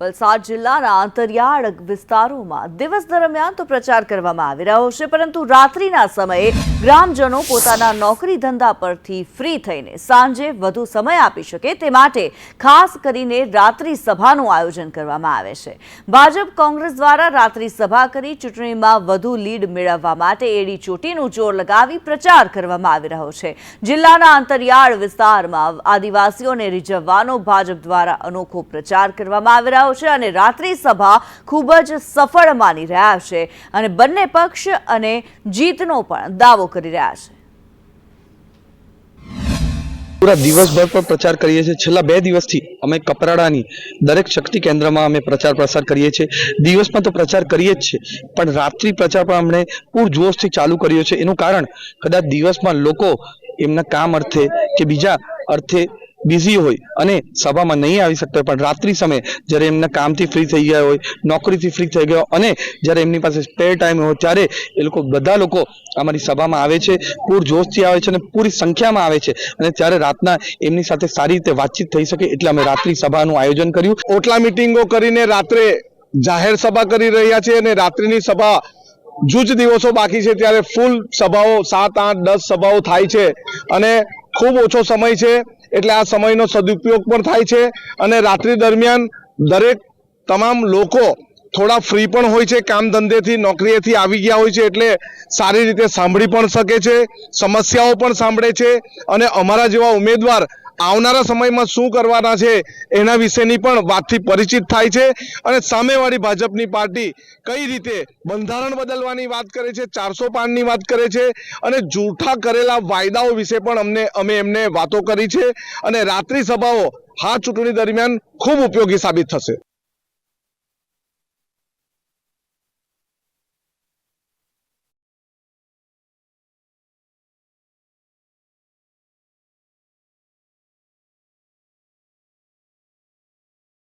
વલસાડ જિલ્લાના અંતરિયાળ વિસ્તારોમાં દિવસ દરમિયાન તો પ્રચાર કરવામાં આવી રહ્યો છે, પરંતુ રાત્રિના સમયે ગ્રામજનો પોતાના નોકરી ધંધા પરથી ફ્રી થઈને સાંજે વધુ સમય આપી શકે તે માટે ખાસ કરીને રાત્રિ સભાનું આયોજન કરવામાં આવે છે. ભાજપ કોંગ્રેસ દ્વારા રાત્રિ સભા કરી ચૂંટણીમાં વધુ લીડ મેળવવા માટે એડી ચોટીનું જોર લગાવી પ્રચાર કરવામાં આવી રહ્યો છે. જિલ્લાના અંતરિયાળ વિસ્તારમાં આદિવાસીઓને રીઝવવાનો ભાજપ દ્વારા અનોખો પ્રચાર કરવામાં આવી રહ્યો છે અને રાત્રિ સભા ખૂબ જ સફળ માની રહ્યા છે અને બંને પક્ષ અને જીતનો પણ દાવો કરી રહ્યા છે. પૂરા દિવસભર પર પ્રચાર કરીએ છીએ. છેલ્લા બે દિવસથી અમે કપરાડાની દરેક શક્તિ કેન્દ્રમાં અમે પ્રચાર પ્રસાર કરીએ છીએ. દિવસમાં તો પ્રચાર કરીએ જ છે પણ રાત્રિ પ્રચાર પણ અમને પૂરજોશથી ચાલુ કર્યો છે. એનું કારણ કદાચ દિવસમાં લોકો એમના કામ અર્થે કે બીજા અર્થે બિઝી હોય અને સભામાં નહીં આવી શકતા પણ રાત્રિ સમયે જ્યારે એમના કામથી ફ્રી થઈ ગયા હોય, નોકરીથી ફ્રી થઈ ગયા અને જ્યારે એમની પાસે સ્પેર ટાઈમ હોય, ત્યારે એ લોકો બધા લોકો અમારી સભામાં આવે છે, પૂરજોશથી આવે છે અને પૂરી સંખ્યામાં આવે છે. અને ત્યારે રાતના એમની સાથે સારી રીતે વાતચીત થઈ શકે એટલે અમે રાત્રિ સભાનું આયોજન કર્યું. ઓટલા મિટિંગો કરીને રાત્રે જાહેર સભા કરી રહ્યા છે અને રાત્રિની સભા જૂજ દિવસો બાકી છે ત્યારે ફૂલ સભાઓ સાત, આઠ, દસ સભાઓ થાય છે અને ખૂબ ઓછો સમય છે. એટલે આ સમયનો સદુપયોગ પણ થાય છે અને રાત્રિ દરમિયાન દરેક તમામ લોકો થોડા ફ્રી પણ હોય છે, કામ ધંધેથી, નોકરીએથી આવી ગયા હોય છે એટલે સારી રીતે સાંભળી પણ શકે છે, સમસ્યાઓ પણ સાંભળે છે અને અમારા જેવા ઉમેદવાર આવનારા સમયમાં શું કરવાના છે એના વિશેની પણ વાતથી પરિચિત થાય છે અને સામેવાળી ભાજપની પાર્ટી કઈ રીતે બંધારણ બદલવાની વાત કરે છે ચારસો પાનની વાત કરે છે અને જૂઠા કરેલા વાયદાઓ વિશે પણ અમને, અમે એમને વાતો કરી છે અને રાત્રિ સભાઓ, હા ચૂંટણી દરમિયાન ખૂબ ઉપયોગી સાબિત થશે.